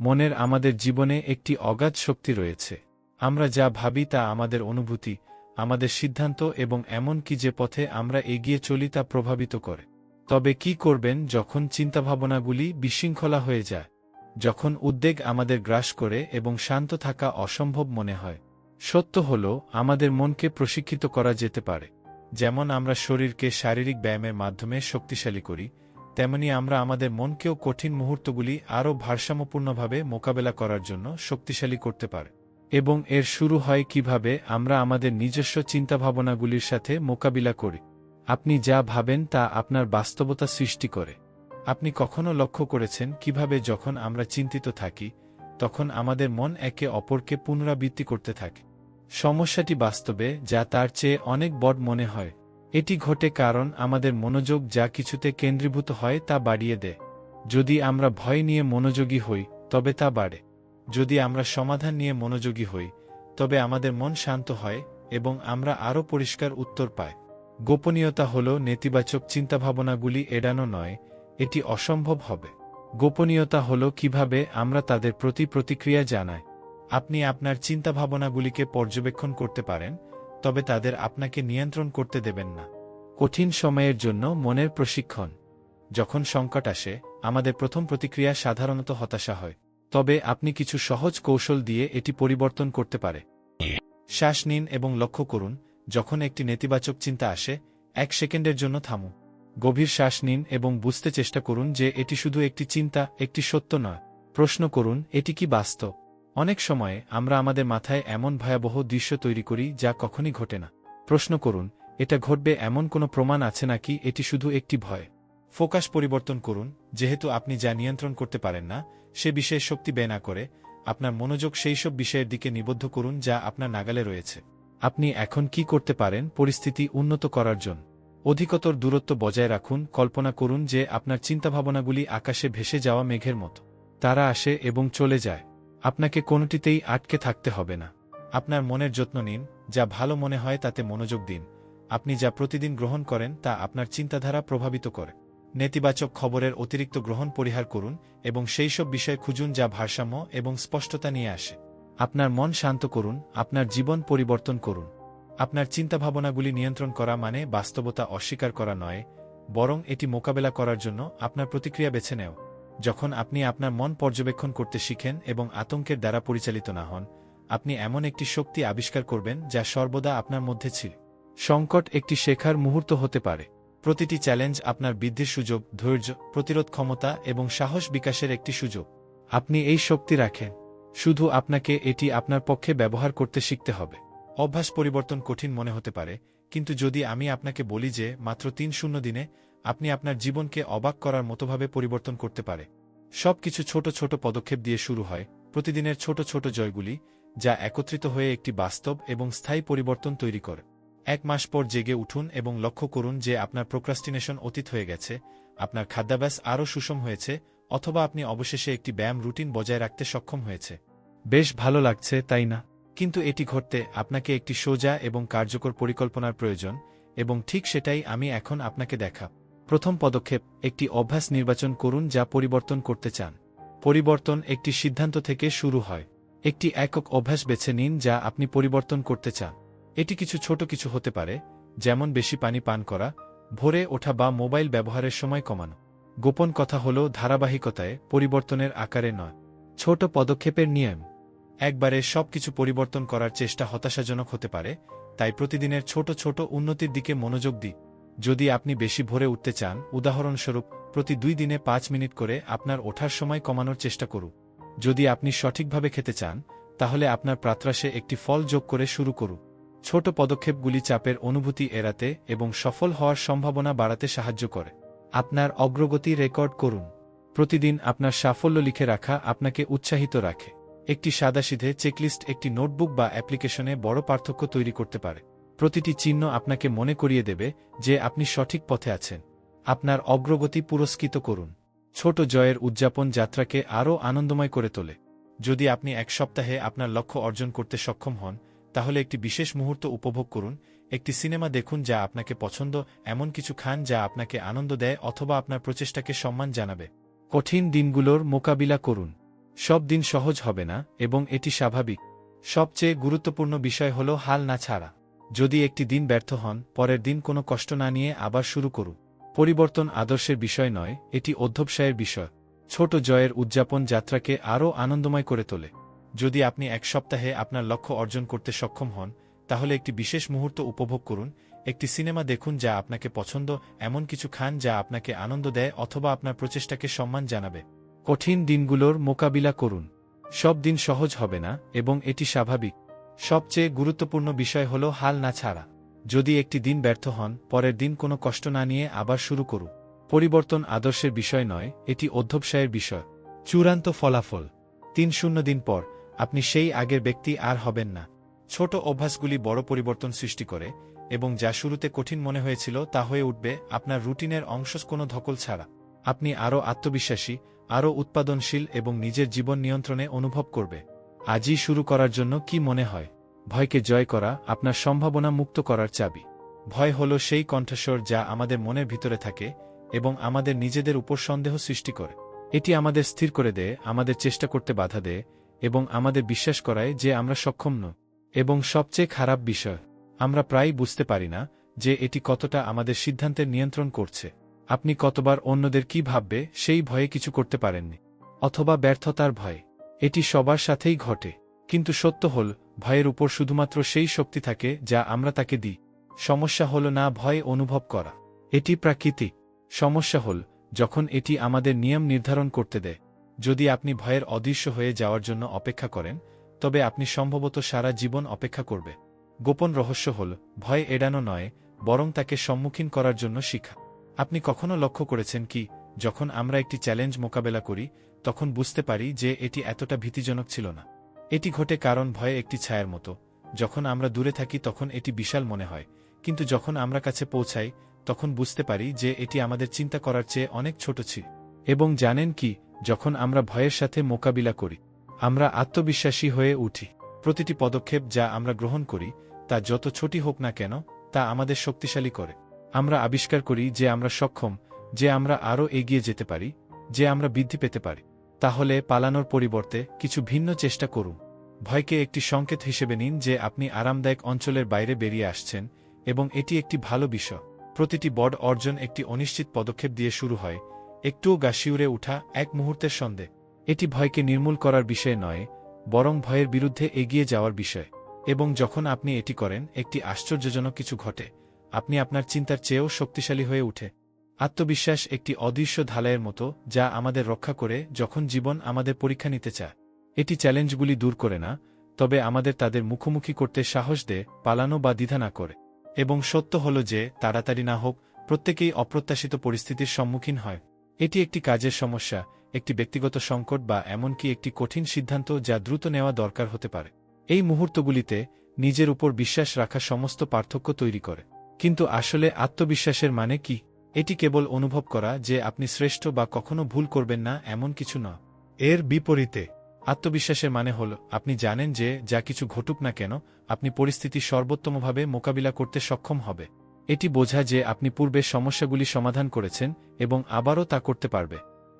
মনের আমাদের জীবনে একটি অগাধ শক্তি রয়েছে। আমরা যা ভাবি তা আমাদের অনুভূতি, আমাদের সিদ্ধান্ত এবং এমন কি যে পথে আমরা এগিয়ে চলি তা প্রভাবিত করে। তবে কি করবেন যখন চিন্তাভাবনাগুলি বিশৃঙ্খলা হয়ে যায়? যখন উদ্বেগ আমাদের গ্রাস করে এবং শান্ত থাকা অসম্ভব মনে হয়। সত্য হল, আমাদের মনকে প্রশিক্ষিত করা যেতে পারে। যেমন আমরা শরীরকে শারীরিক ব্যায়ামের মাধ্যমে শক্তিশালী করি তেমনি আমরা আমাদের মনকেও কঠিন মুহূর্তগুলি আরও ভারসাম্যপূর্ণভাবে মোকাবেলা করার জন্য শক্তিশালী করতে পারে। এবং এর শুরু হয় কীভাবে আমরা আমাদের নিজস্ব চিন্তাভাবনাগুলির সাথে মোকাবিলা করি। আপনি যা ভাবেন তা আপনার বাস্তবতা সৃষ্টি করে। আপনি কখনো লক্ষ্য করেছেন কীভাবে যখন আমরা চিন্তিত থাকি, তখন আমাদের মন একে অপরকে পুনরাবৃত্তি করতে থাকে। সমস্যাটি বাস্তবে যা তার চেয়ে অনেক বড় মনে হয়। এটি ঘটে কারণ আমাদের মনোযোগ যা কিছুতে কেন্দ্রীভূত হয় তা বাড়িয়ে দেয়। যদি আমরা ভয় নিয়ে মনোযোগী হই, তবে তা বাড়ে। যদি আমরা সমাধান নিয়ে মনোযোগী হই, তবে আমাদের মন শান্ত হয় এবং আমরা আরও পরিষ্কার উত্তর পাই। গোপনীয়তা হল নেতিবাচক চিন্তাভাবনাগুলি এড়ানো নয়, এটি অসম্ভব হবে। গোপনীয়তা হল কীভাবে আমরা তাদের প্রতি প্রতিক্রিয়া জানাই। আপনি আপনার চিন্তাভাবনাগুলিকে পর্যবেক্ষণ করতে পারেন তবে তাদের আপনাকে নিয়ন্ত্রণ করতে দেবেন না। কঠিন সময়ের জন্য মনের প্রশিক্ষণ। যখন সংকট আসে, আমাদের প্রথম প্রতিক্রিয়া সাধারণত হতাশা হয়। তবে আপনি কিছু সহজ কৌশল দিয়ে এটি পরিবর্তন করতে পারে। শ্বাস নিন এবং লক্ষ্য করুন, যখন একটি নেতিবাচক চিন্তা আসে, এক সেকেন্ডের জন্য থামুন। গভীর শ্বাস নিন এবং বুঝতে চেষ্টা করুন যে এটি শুধু একটি চিন্তা, একটি সত্য নয়। প্রশ্ন করুন, এটি কি বাস্তব? অনেক সময়ে আমরা আমাদের মাথায় এমন ভয়াবহ দৃশ্য তৈরি করি যা কখনই ঘটে না। প্রশ্ন করুন, এটা ঘটবে এমন কোনো প্রমাণ আছে নাকি এটি শুধু একটি ভয়? ফোকাস পরিবর্তন করুন, যেহেতু আপনি যা নিয়ন্ত্রণ করতে পারেন না, সে বিষয়ে শক্তি ব্যয় না করে আপনার মনোযোগ সেই সব বিষয়ের দিকে নিবদ্ধ করুন যা আপনার নাগালে রয়েছে। আপনি এখন কি করতে পারেন পরিস্থিতি উন্নত করার জন্য? অধিকতর দূরত্ব বজায় রাখুন, কল্পনা করুন যে আপনার চিন্তাভাবনাগুলি আকাশে ভেসে যাওয়া মেঘের মতো। তারা আসে এবং চলে যায়। আপনাকে কোনোটিতেই আটকে থাকতে হবে না। আপনার মনের যত্ন নিন, যা ভালো মনে হয় তাতে মনোযোগ দিন। আপনি যা প্রতিদিন গ্রহণ করেন তা আপনার চিন্তাধারা প্রভাবিত করে। নেতিবাচক খবরের অতিরিক্ত গ্রহণ পরিহার করুন এবং সেই সব বিষয় খুঁজুন যা ভারসাম্য এবং স্পষ্টতা নিয়ে আসে। আপনার মন শান্ত করুন, আপনার জীবন পরিবর্তন করুন। আপনার চিন্তাভাবনাগুলি নিয়ন্ত্রণ করা মানে বাস্তবতা অস্বীকার করা নয়, বরং এটি মোকাবেলা করার জন্য আপনার প্রতিক্রিয়া বেছে নেও যখন আপনি আপনার মন পর্যবেক্ষণ করতে শিখেন এবং আতঙ্কের দ্বারা পরিচালিত না হন, আপনি এমন একটি শক্তি আবিষ্কার করবেন যা সর্বদা আপনার মধ্যে ছিল। সংকট একটি শেখার মুহূর্ত হতে পারে। প্রতিটি চ্যালেঞ্জ আপনার বৃদ্ধির সুযোগ, ধৈর্য, প্রতিরোধ ক্ষমতা এবং সাহস বিকাশের একটি সুযোগ। আপনি এই শক্তি রাখেন। শুধু আপনাকে এটি আপনার পক্ষে ব্যবহার করতে শিখতে হবে। অভ্যাস পরিবর্তন কঠিন মনে হতে পারে, কিন্তু যদি আমি আপনাকে বলি যে, মাত্র তিন শূন্য দিনে আপনি আপনার জীবনকে অবাক করার মতোভাবে পরিবর্তন করতে পারে। সব কিছু ছোট ছোট পদক্ষেপ দিয়ে শুরু হয়। প্রতিদিনের ছোট ছোট জয়গুলি, যা একত্রিত হয়ে একটি বাস্তব এবং স্থায়ী পরিবর্তন তৈরি করে। এক মাস পর জেগে উঠুন এবং লক্ষ্য করুন যে আপনার প্রোক্রাস্টিনেশন অতীত হয়ে গেছে, আপনার খাদ্যাভ্যাস আরও সুষম হয়েছে, অথবা আপনি অবশেষে একটি ব্যায়াম রুটিন বজায় রাখতে সক্ষম হয়েছে। বেশ ভালো লাগছে, তাই না? কিন্তু এটি ঘটতে আপনাকে একটি সোজা এবং কার্যকর পরিকল্পনার প্রয়োজন, এবং ঠিক সেটাই আমি এখন আপনাকে দেখা। প্রথম পদক্ষেপ, একটি অভ্যাস নির্বাচন করুন যা পরিবর্তন করতে চান। পরিবর্তন একটি সিদ্ধান্ত থেকে শুরু হয়। একটি একক অভ্যাস বেছে নিন যা আপনি পরিবর্তন করতে চান। এটি কিছু ছোট কিছু হতে পারে, যেমন বেশি পানি পান করা, ভোরে ওঠা বা মোবাইল ব্যবহারের সময় কমানো। গোপন কথা হল, ধারাবাহিকতায় পরিবর্তনের আকারে নয়। ছোট পদক্ষেপের নিয়ম। একবারে সবকিছু পরিবর্তন করার চেষ্টা হতাশাজনক হতে পারে, তাই প্রতিদিনের ছোট ছোট উন্নতির দিকে মনোযোগ দিই যদি আপনি বেশি ভোরে উঠতে চান, উদাহরণস্বরূপ, প্রতি দুই দিনে পাঁচ মিনিট করে আপনার ওঠার সময় কমানোর চেষ্টা করুন। যদি আপনি সঠিকভাবে খেতে চান, তাহলে আপনার প্রাত্রাসে একটি ফল যোগ করে শুরু করুন। ছোট পদক্ষেপগুলি চাপের অনুভূতি এড়াতে এবং সফল হওয়ার সম্ভাবনা বাড়াতে সাহায্য করে। আপনার অগ্রগতি রেকর্ড করুন। প্রতিদিন আপনার সাফল্য লিখে রাখা আপনাকে উৎসাহিত রাখে। একটি সাদাসিধে চেকলিস্ট, একটি নোটবুক বা অ্যাপ্লিকেশনে বড় পার্থক্য তৈরি করতে পারে। প্রতিটি চিহ্ন আপনাকে মনে করিয়ে দেবে যে আপনি সঠিক পথে আছেন। আপনার অগ্রগতি পুরস্কৃত করুন। ছোট জয়ের উদযাপন যাত্রাকে আরও আনন্দময় করে তোলে। যদি আপনি এক সপ্তাহে আপনার লক্ষ্য অর্জন করতে সক্ষম হন, তাহলে একটি বিশেষ মুহূর্ত উপভোগ করুন, একটি সিনেমা দেখুন যা আপনাকে পছন্দ, এমন কিছু খান যা আপনাকে আনন্দ দেয় অথবা আপনার প্রচেষ্টাকে সম্মান জানাবে। কঠিন দিনগুলোর মোকাবিলা করুন। সব দিন সহজ হবে না, এবং এটি স্বাভাবিক। সবচেয়ে গুরুত্বপূর্ণ বিষয় হল হাল না ছাড়া। যদি একটি দিন ব্যর্থ হন, পরের দিন কোনো কষ্ট না নিয়ে আবার শুরু করুন। পরিবর্তন আদর্শের বিষয় নয়, এটি অধ্যবসায়ের বিষয়। ছোট জয়ের উদযাপন যাত্রাকে আরও আনন্দময় করে তোলে। যদি আপনি এক সপ্তাহে আপনার লক্ষ্য অর্জন করতে সক্ষম হন, তাহলে একটি বিশেষ মুহূর্ত উপভোগ করুন, একটি সিনেমা দেখুন যা আপনাকে পছন্দ, এমন কিছু খান যা আপনাকে আনন্দ দেয় অথবা আপনার প্রচেষ্টাকে সম্মান জানাবে। কঠিন দিনগুলোর মোকাবিলা করুন। সব দিন সহজ হবে না, এবং এটি স্বাভাবিক। সবচেয়ে গুরুত্বপূর্ণ বিষয় হল হাল না ছাড়া। যদি একটি দিন ব্যর্থ হন, পরের দিন কোনো কষ্ট না নিয়ে আবার শুরু করুন। পরিবর্তন আদর্শের বিষয় নয়, এটি অধ্যবসায়ের বিষয়। চূড়ান্ত ফলাফল। তিন শূন্য দিন পর, আপনি সেই আগের ব্যক্তি আর হবেন না। ছোট অভ্যাসগুলি বড় পরিবর্তন সৃষ্টি করে, এবং যা শুরুতে কঠিন মনে হয়েছিল তা হয়ে উঠবে আপনার রুটিনের অংশ কোনো ধকল ছাড়া। আপনি আরও আত্মবিশ্বাসী, আরও উৎপাদনশীল এবং নিজের জীবন নিয়ন্ত্রণে অনুভব করবে। আজই শুরু করার জন্য কি মনে হয়? ভয়কে জয় করা আপনার সম্ভাবনা মুক্ত করার চাবি। ভয় হল সেই কণ্ঠস্বর যা আমাদের মনের ভিতরে থাকে এবং আমাদের নিজেদের উপর সন্দেহ সৃষ্টি করে। এটি আমাদের স্থির করে দেয়, আমাদের চেষ্টা করতে বাধা দেয় এবং আমাদের বিশ্বাস করায় যে আমরা সক্ষম নই এবং সবচেয়ে খারাপ বিষয়, আমরা প্রায় বুঝতে পারি না যে এটি কতটা আমাদের সিদ্ধান্তের নিয়ন্ত্রণ করছে। আপনি কতবার অন্যদের কি ভাববে সেই ভয়ে কিছু করতে পারেননি। অথবা ব্যর্থতার ভয়। এটি সবার সাথেই ঘটে। কিন্তু সত্য হল, ভয়ের উপর শুধুমাত্র সেই শক্তি থাকে যা আমরা তাকে দিই। সমস্যা হল না ভয় অনুভব করা। এটি প্রাকৃতিক। সমস্যা হল, যখন এটি আমাদের নিয়ম নির্ধারণ করতে দেয়। যদি আপনি ভয়ের অদৃশ্য হয়ে যাওয়ার জন্য অপেক্ষা করেন, তবে আপনি সম্ভবত সারা জীবন অপেক্ষা করবে। গোপন রহস্য হল, ভয় এড়ানো নয়, বরং তাকে সম্মুখীন করার জন্য শিখা। আপনি কখনো লক্ষ্য করেছেন কি যখন আমরা একটি চ্যালেঞ্জ মোকাবেলা করি, তখন বুঝতে পারি যে এটি এতটা ভীতিজনক ছিল না। এটি ঘটে কারণ ভয়ে একটি ছায়ার মতো। যখন আমরা দূরে থাকি, তখন এটি বিশাল মনে হয়। কিন্তু যখন আমরা কাছে পৌঁছাই, তখন বুঝতে পারি যে এটি আমাদের চিন্তা করার চেয়ে অনেক ছোট ছিল এবং জানেন কি, যখন আমরা ভয়ের সাথে মোকাবিলা করি, আমরা আত্মবিশ্বাসী হয়ে উঠি। প্রতিটি পদক্ষেপ যা আমরা গ্রহণ করি, তা যত ছোটি হোক না কেন, তা আমাদের শক্তিশালী করে। আমরা আবিষ্কার করি যে আমরা সক্ষম যে আমরা আরও এগিয়ে যেতে পারি, যে আমরা বৃদ্ধি পেতে পারি, তাহলে পালানোর পরিবর্তে কিছু ভিন্ন চেষ্টা করুন। ভয়কে একটি সংকেত হিসেবে নিন যে আপনি আরামদায়ক অঞ্চলের বাইরে বেরিয়ে আসছেন এবং এটি একটি ভালো বিষয়। প্রতিটি বড় অর্জন একটি অনিশ্চিত পদক্ষেপ দিয়ে শুরু হয়। একটুও গা শিউরে উঠা এক মুহূর্তের সন্দেহ। এটি ভয়কে নির্মূল করার বিষয় নয়, বরং ভয়ের বিরুদ্ধে এগিয়ে যাওয়ার বিষয়। এবং যখন আপনি এটি করেন, একটি আশ্চর্যজনক কিছু ঘটে। আপনি আপনার চিন্তার চেয়েও শক্তিশালী হয়ে উঠে। আত্মবিশ্বাস একটি অদৃশ্য ঢালাইয়ের মতো, যা আমাদের রক্ষা করে যখন জীবন আমাদের পরীক্ষা নিতে চায়। এটি চ্যালেঞ্জগুলি দূর করে না, তবে আমাদের তাদের মুখোমুখি করতে সাহস দেয়, পালানো বা দ্বিধা না করে। এবং সত্য হল যে, তাড়াতাড়ি না হোক, প্রত্যেকেই অপ্রত্যাশিত পরিস্থিতির সম্মুখীন হয়। এটি একটি কাজের সমস্যা, একটি ব্যক্তিগত সংকট বা এমনকি একটি কঠিন সিদ্ধান্ত যা দ্রুত নেওয়া দরকার হতে পারে। এই মুহূর্তগুলিতে নিজের উপর বিশ্বাস রাখা সমস্ত পার্থক্য তৈরি করে। কিন্তু আসলে আত্মবিশ্বাসের মানে কি? এটি কেবল অনুভব করা যে আপনি শ্রেষ্ঠ বা কখনো ভুল করবেন না, এমন কিছু নয়। এর বিপরীতে, আত্মবিশ্বাসের মানে হল, আপনি জানেন যে, যা কিছু ঘটুক না কেন, আপনি পরিস্থিতি সর্বোত্তমভাবে মোকাবিলা করতে সক্ষম হবে। এটি বোঝা যে আপনি পূর্বে সমস্যাগুলি সমাধান করেছেন এবং আবারও তা করতে পারবে।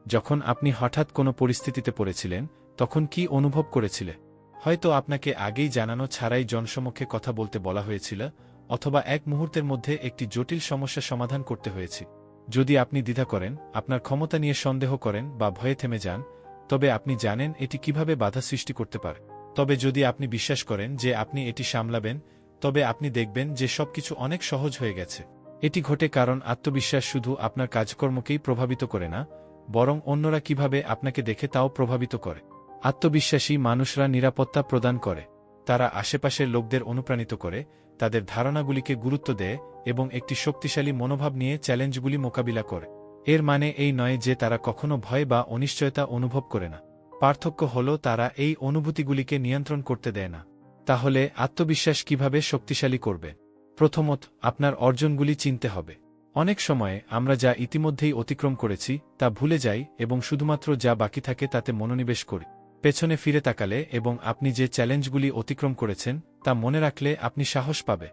যখন আপনি হঠাৎ কোনো পরিস্থিতিতে পড়েছিলেন, তখন কি অনুভব করেছিলে? হয়তো আপনাকে আগেই জানানো ছাড়াই জনসমক্ষে কথা বলতে বলা হয়েছিল অথবা এক মুহূর্তের মধ্যে একটি জটিল সমস্যা সমাধান করতে হয়েছে। যদি আপনি দ্বিধা করেন, আপনার ক্ষমতা নিয়ে সন্দেহ করেন বা ভয়ে থেমে যান, তবে আপনি জানেন এটি কীভাবে বাধা সৃষ্টি করতে পারে। তবে যদি আপনি বিশ্বাস করেন যে আপনি এটি সামলাবেন, তবে আপনি দেখবেন যে সবকিছু অনেক সহজ হয়ে গেছে। এটি ঘটে কারণ আত্মবিশ্বাস শুধু আপনার কাজকর্মকেই প্রভাবিত করে না, বরং অন্যরা কীভাবে আপনাকে দেখে তাও প্রভাবিত করে। আত্মবিশ্বাসী মানুষরা নিরাপত্তা প্রদান করে, তারা আশেপাশের লোকদের অনুপ্রাণিত করে তাদের ধারণাগুলিকে গুরুত্ব দেয় এবং একটি শক্তিশালী মনোভাব নিয়ে চ্যালেঞ্জগুলি মোকাবিলা করে। এর মানে এই নয় যে তারা কখনো ভয় বা অনিশ্চয়তা অনুভব করে না। পার্থক্য হল তারা এই অনুভূতিগুলিকে নিয়ন্ত্রণ করতে দেয় না। তাহলে আত্মবিশ্বাস কীভাবে শক্তিশালী করবে? প্রথমত, আপনার অর্জনগুলি চিনতে হবে। অনেক সময়ে আমরা যা ইতিমধ্যেই অতিক্রম করেছি, তা ভুলে যাই এবং শুধুমাত্র যা বাকি থাকে তাতে মনোনিবেশ করি। পেছনে ফিরে তাকালে এবং আপনি যে চ্যালেঞ্জগুলি অতিক্রম করেছেন তা মনে রাখলে আপনি সাহস পাবে।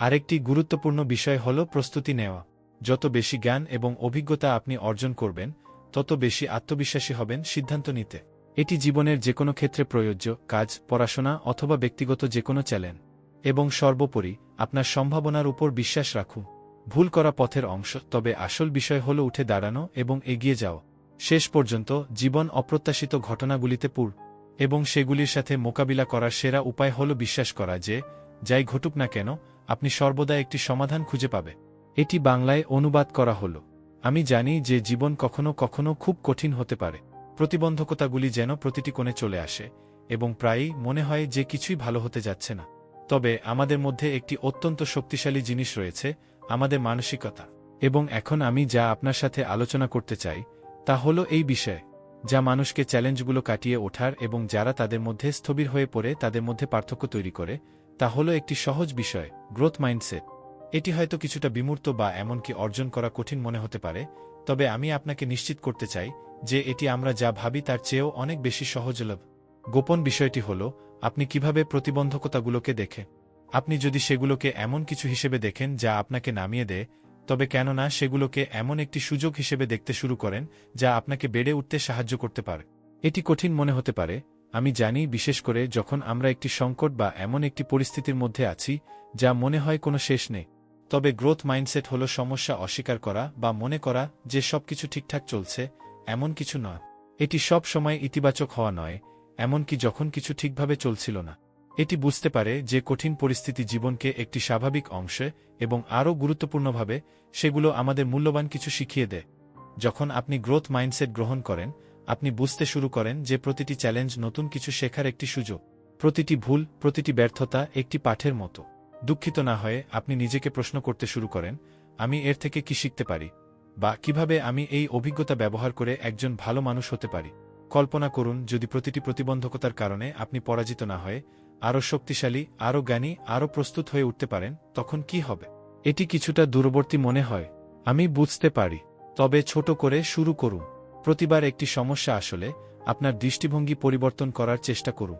আরেকটি গুরুত্বপূর্ণ বিষয় হল প্রস্তুতি নেওয়া। যত বেশি জ্ঞান এবং অভিজ্ঞতা আপনি অর্জন করবেন, তত বেশি আত্মবিশ্বাসী হবেন সিদ্ধান্ত নিতে। এটি জীবনের যে কোনো ক্ষেত্রে প্রয়োজ্য কাজ, পড়াশোনা অথবা ব্যক্তিগত যে কোনো চ্যালেঞ্জ। এবং সর্বোপরি, আপনার সম্ভাবনার উপর বিশ্বাস রাখুন। ভুল করা পথের অংশ, তবে আসল বিষয় হল উঠে দাঁড়ানো এবং এগিয়ে যাওয়া। শেষ পর্যন্ত জীবন অপ্রত্যাশিত ঘটনাগুলিতে পুর এবং সেগুলির সাথে মোকাবিলা করার সেরা উপায় হল বিশ্বাস করা যে, যাই ঘটুক না কেন, আপনি সর্বদা একটি সমাধান খুঁজে পাবে। এটি বাংলায় অনুবাদ করা হল। আমি জানি যে জীবন কখনো কখনো খুব কঠিন হতে পারে। প্রতিবন্ধকতাগুলি যেন প্রতিটি কোণে চলে আসে, এবং প্রায়ই মনে হয় যে কিছুই ভালো হতে যাচ্ছে না। তবে আমাদের মধ্যে একটি অত্যন্ত শক্তিশালী জিনিস রয়েছে, আমাদের মানসিকতা। এবং এখন আমি যা আপনার সাথে আলোচনা করতে চাই, তা হল এই বিষয়ে। যা মানুষকে চ্যালেঞ্জগুলো কাটিয়ে ওঠার এবং যারা তাদের মধ্যে স্থবির হয়ে পড়ে তাদের মধ্যে পার্থক্য তৈরি করে, তা হল একটি সহজ বিষয় গ্রোথ মাইন্ডসেট এটি হয়তো কিছুটা বিমূর্ত বা এমনকি অর্জন করা কঠিন মনে হতে পারে, তবে আমি আপনাকে নিশ্চিত করতে চাই যে এটি আমরা যা ভাবি তার চেয়েও অনেক বেশি সহজলভ। গোপন বিষয়টি হল, আপনি কীভাবে প্রতিবন্ধকতাগুলোকে দেখে? আপনি যদি সেগুলোকে এমন কিছু হিসেবে দেখেন যা আপনাকে নামিয়ে দেয় তবে কেননা সেগুলোকে এমন একটি সুযোগ হিসেবে দেখতে শুরু করেন, যা আপনাকে বেড়ে উঠতে সাহায্য করতে পারে। এটি কঠিন মনে হতে পারে, আমি জানি, বিশেষ করে যখন আমরা একটি সংকট বা এমন একটি পরিস্থিতির মধ্যে আছি, যা মনে হয় কোনো শেষ নেই। তবে গ্রোথ মাইন্ডসেট হল সমস্যা অস্বীকার করা বা মনে করা যে সবকিছু ঠিকঠাক চলছে, এমন কিছু নয়। এটি সব সময় ইতিবাচক হওয়া নয়, এমনকি যখন কিছু ঠিকভাবে চলছিল না। এটি বুঝতে পারে যে কঠিন পরিস্থিতি জীবনকে একটি স্বাভাবিক অংশে এবং আরও গুরুত্বপূর্ণভাবে সেগুলো আমাদের মূল্যবান কিছু শিখিয়ে দেয়। যখন আপনি গ্রোথ মাইন্ডসেট গ্রহণ করেন, আপনি বুঝতে শুরু করেন যে প্রতিটি চ্যালেঞ্জ নতুন কিছু শেখার একটি সুযোগ। প্রতিটি ভুল, প্রতিটি ব্যর্থতা একটি পাঠের মতো। দুঃখিত না হয়ে আপনি নিজেকে প্রশ্ন করতে শুরু করেন, আমি এর থেকে কি শিখতে পারি? বা কীভাবে আমি এই অভিজ্ঞতা ব্যবহার করে একজন ভালো মানুষ হতে পারি? কল্পনা করুন, যদি প্রতিটি প্রতিবন্ধকতার কারণে আপনি পরাজিত না হয়ে আরও শক্তিশালী, আরও জ্ঞানী, আরও প্রস্তুত হয়ে উঠতে পারেন, তখন কি হবে? এটি কিছুটা দূরবর্তী মনে হয়। আমি বুঝতে পারি। তবে ছোট করে শুরু করুন। প্রতিবার একটি সমস্যা আসলে আপনার দৃষ্টিভঙ্গি পরিবর্তন করার চেষ্টা করুন।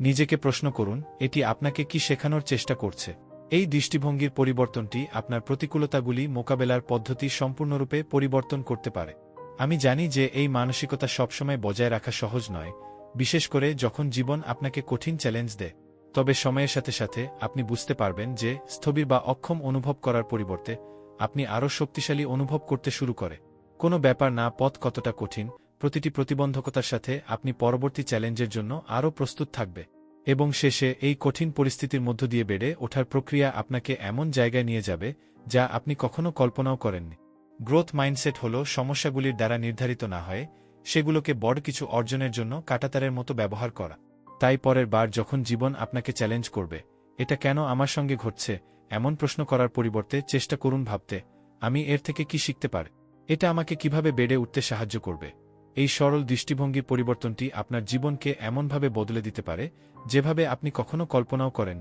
নিজেকে প্রশ্ন করুন, এটি আপনাকে কি শেখানোর চেষ্টা করছে? এই দৃষ্টিভঙ্গির পরিবর্তনটি আপনার প্রতিকূলতাগুলি মোকাবেলার পদ্ধতি সম্পূর্ণরূপে পরিবর্তন করতে পারে। আমি জানি যে এই মানসিকতা সবসময় বজায় রাখা সহজ নয় বিশেষ করে যখন জীবন আপনাকে কঠিন চ্যালেঞ্জ দেয়, তবে সময়ের সাথে সাথে আপনি বুঝতে পারবেন যে স্থবির বা অক্ষম অনুভব করার পরিবর্তে আপনি আরও শক্তিশালী অনুভব করতে শুরু করে। কোনো ব্যাপার না, পথ কতটা কঠিন, প্রতিটি প্রতিবন্ধকতার সাথে আপনি পরবর্তী চ্যালেঞ্জের জন্য আরও প্রস্তুত থাকবে, এবং শেষে এই কঠিন পরিস্থিতির মধ্য দিয়ে বেড়ে ওঠার প্রক্রিয়া আপনাকে এমন জায়গায় নিয়ে যাবে যা আপনি কখনো কল্পনাও করেননি। গ্রোথ মাইন্ডসেট হল সমস্যাগুলির দ্বারা নির্ধারিত না হয় সেগুলোকে বড় কিছু অর্জনের জন্য কাটাতারের মতো ব্যবহার করা। তাই পরের বার যখন জীবন আপনাকে চ্যালেঞ্জ করবে, এটা কেন আমার সঙ্গে ঘটছে, এমন প্রশ্ন করার পরিবর্তে চেষ্টা করুন ভাবতে, আমি এর থেকে কি শিখতে পার? এটা আমাকে কীভাবে বেড়ে উঠতে সাহায্য করবে? এই সরল দৃষ্টিভঙ্গির পরিবর্তনটি আপনার জীবনকে এমনভাবে বদলে দিতে পারে, যেভাবে আপনি কখনো কল্পনাও করেন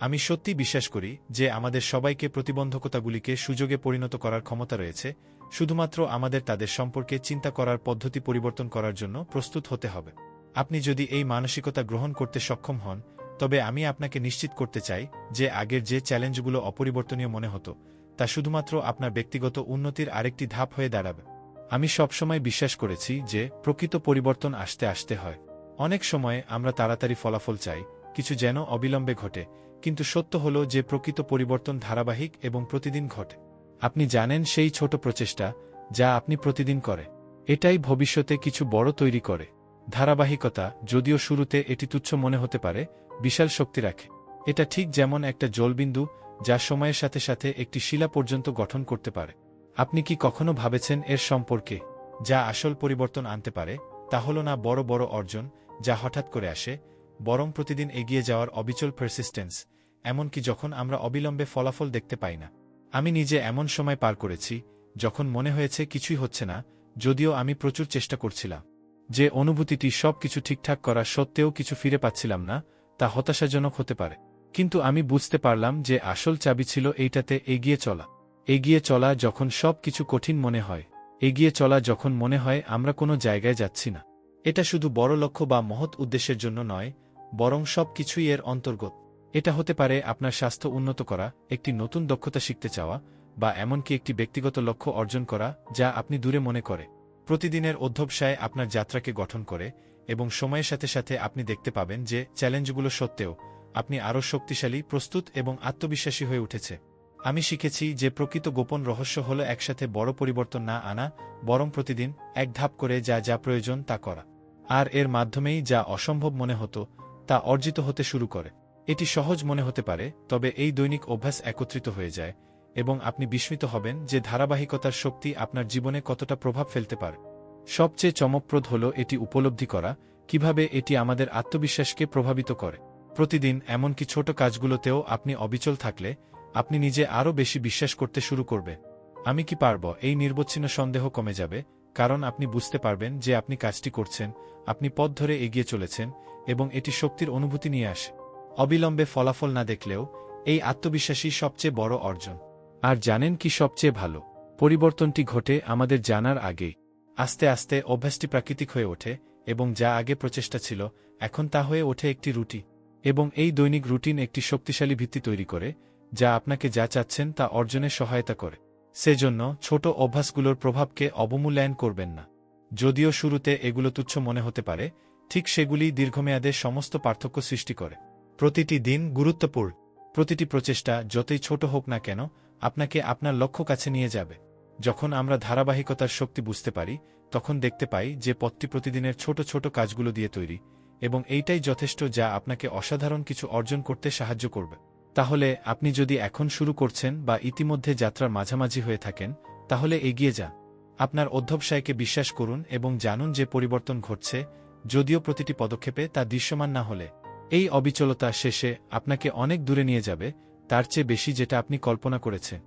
আমি সত্যি বিশ্বাস করি যে আমাদের সবাইকে প্রতিবন্ধকতাগুলিকে সুযোগে পরিণত করার ক্ষমতা রয়েছে, শুধুমাত্র আমাদের তাদের সম্পর্কে চিন্তা করার পদ্ধতি পরিবর্তন করার জন্য প্রস্তুত হতে হবে। আপনি যদি এই মানসিকতা গ্রহণ করতে সক্ষম হন, তবে আমি আপনাকে নিশ্চিত করতে চাই যে আগের যে চ্যালেঞ্জগুলো অপরিবর্তনীয় মনে হতো, তা শুধুমাত্র আপনার ব্যক্তিগত উন্নতির আরেকটি ধাপ হয়ে দাঁড়াবে। আমি সবসময় বিশ্বাস করেছি যে প্রকৃত পরিবর্তন আসতে আসতে হয়। অনেক সময় আমরা তাড়াতাড়ি ফলাফল চাই, কিছু যেন অবিলম্বে ঘটে কিন্তু সত্য হল যে প্রকৃত পরিবর্তন ধারাবাহিক এবং প্রতিদিন ঘটে। আপনি জানেন সেই ছোট প্রচেষ্টা যা আপনি প্রতিদিন করে। এটাই ভবিষ্যতে কিছু বড় তৈরি করে। ধারাবাহিকতা, যদিও শুরুতে এটি তুচ্ছ মনে হতে পারে, বিশাল শক্তি রাখে। এটা ঠিক যেমন একটা জলবিন্দু যা সময়ের সাথে সাথে একটি শিলা পর্যন্ত গঠন করতে পারে। আপনি কি কখনো ভাবেছেন এর সম্পর্কে? যা আসল পরিবর্তন আনতে পারে, তা হল না বড় বড় অর্জন যা হঠাৎ করে আসে, বরং প্রতিদিন এগিয়ে যাওয়ার অবিচল পারসিস্টেন্স এমনকি যখন আমরা অবিলম্বে ফলাফল দেখতে পাই না। আমি নিজে এমন সময় পার করেছি, যখন মনে হয়েছে কিছুই হচ্ছে না, যদিও আমি প্রচুর চেষ্টা করছিলাম। যে অনুভূতিটি সব কিছু ঠিকঠাক করা সত্ত্বেও কিছু ফিরে পাচ্ছিলাম না, তা হতাশাজনক হতে পারে। কিন্তু আমি বুঝতে পারলাম যে আসল চাবি ছিল এইটাতে এগিয়ে চলা। এগিয়ে চলা যখন সব কিছু কঠিন মনে হয়, এগিয়ে চলা যখন মনে হয় আমরা কোনো জায়গায় যাচ্ছি না। এটা শুধু বড় লক্ষ্য বা মহৎ উদ্দেশ্যের জন্য নয়, বরং সব কিছুই এর অন্তর্গত। এটা হতে পারে আপনার স্বাস্থ্য উন্নত করা, একটি নতুন দক্ষতা শিখতে চাওয়া, বা এমনকি একটি ব্যক্তিগত লক্ষ্য অর্জন করা, যা আপনি দূরে মনে করে। প্রতিদিনের অধ্যবসায় আপনার যাত্রাকে গঠন করে এবং সময়ের সাথে সাথে আপনি দেখতে পাবেন যে চ্যালেঞ্জগুলো সত্ত্বেও আপনি আরও শক্তিশালী, প্রস্তুত এবং আত্মবিশ্বাসী হয়ে উঠেছে। আমি শিখেছি যে প্রকৃত গোপন রহস্য হল একসাথে বড় পরিবর্তন না আনা, বরং প্রতিদিন এক ধাপ করে যা যা প্রয়োজন তা করা। আর এর মাধ্যমেই যা অসম্ভব মনে হতো, তা অর্জিত হতে শুরু করে। এটি সহজ মনে হতে পারে, তবে এই দৈনিক অভ্যাস একত্রিত হয়ে যায়, এবং আপনি বিস্মিত হবেন যে ধারাবাহিকতার শক্তি আপনার জীবনে কতটা প্রভাব ফেলতে পারে। সবচেয়ে চমকপ্রদ হল এটি উপলব্ধি করা, কীভাবে এটি আমাদের আত্মবিশ্বাসকে প্রভাবিত করে। প্রতিদিন এমনকি ছোট কাজগুলোতেও আপনি অবিচল থাকলে, আপনি নিজে আরও বেশি বিশ্বাস করতে শুরু করবে আমি কি পারব? এই নির্বচ্ছিন্ন সন্দেহ কমে যাবে, কারণ আপনি বুঝতে পারবেন যে আপনি কাজটি করছেন, আপনি পথ ধরে এগিয়ে চলেছেন, এবং এটি শক্তির অনুভূতি নিয়ে আসে। অবিলম্বে ফলাফল না দেখলেও এই আত্মবিশ্বাসী সবচেয়ে বড় অর্জন। আর জানেন কি সবচেয়ে ভালো? পরিবর্তনটি ঘটে আমাদের জানার আগেই। আস্তে আস্তে অভ্যাসটি প্রাকৃতিক হয়ে ওঠে এবং যা আগে প্রচেষ্টা ছিল, এখন তা হয়ে ওঠে একটি রুটি এবং এই দৈনিক রুটিন একটি শক্তিশালী ভিত্তি তৈরি করে, যা আপনাকে যা চাচ্ছেন তা অর্জনে সহায়তা করে। সেজন্য ছোট অভ্যাসগুলোর প্রভাবকে অবমূল্যায়ন করবেন না। যদিও শুরুতে এগুলো তুচ্ছ মনে হতে পারে, ঠিক সেগুলি দীর্ঘমেয়াদে সমস্ত পার্থক্য সৃষ্টি করে। প্রতিটি দিন গুরুত্বপূর্ণ। প্রতিটি প্রচেষ্টা যতই ছোট হোক না কেন, আপনাকে আপনার লক্ষ্য কাছে নিয়ে যাবে। যখন আমরা ধারাবাহিকতার শক্তি বুঝতে পারি, তখন দেখতে পাই যে পথটি প্রতিদিনের ছোট ছোট কাজগুলো দিয়ে তৈরি, এবং এইটাই যথেষ্ট যা আপনাকে অসাধারণ কিছু অর্জন করতে সাহায্য করবে। তাহলে, আপনি যদি এখন শুরু করছেন বা ইতিমধ্যে যাত্রার মাঝামাঝি হয়ে থাকেন, তাহলে এগিয়ে যান। আপনার অধ্যবসায়কে বিশ্বাস করুন এবং জানুন যে পরিবর্তন ঘটছে, যদিও প্রতিটি পদক্ষেপে তা দৃশ্যমান না হলে। এই অবিচলতা শেষে আপনাকে অনেক দূরে নিয়ে যাবে, তার চেয়ে বেশি যেটা আপনি কল্পনা করেছেন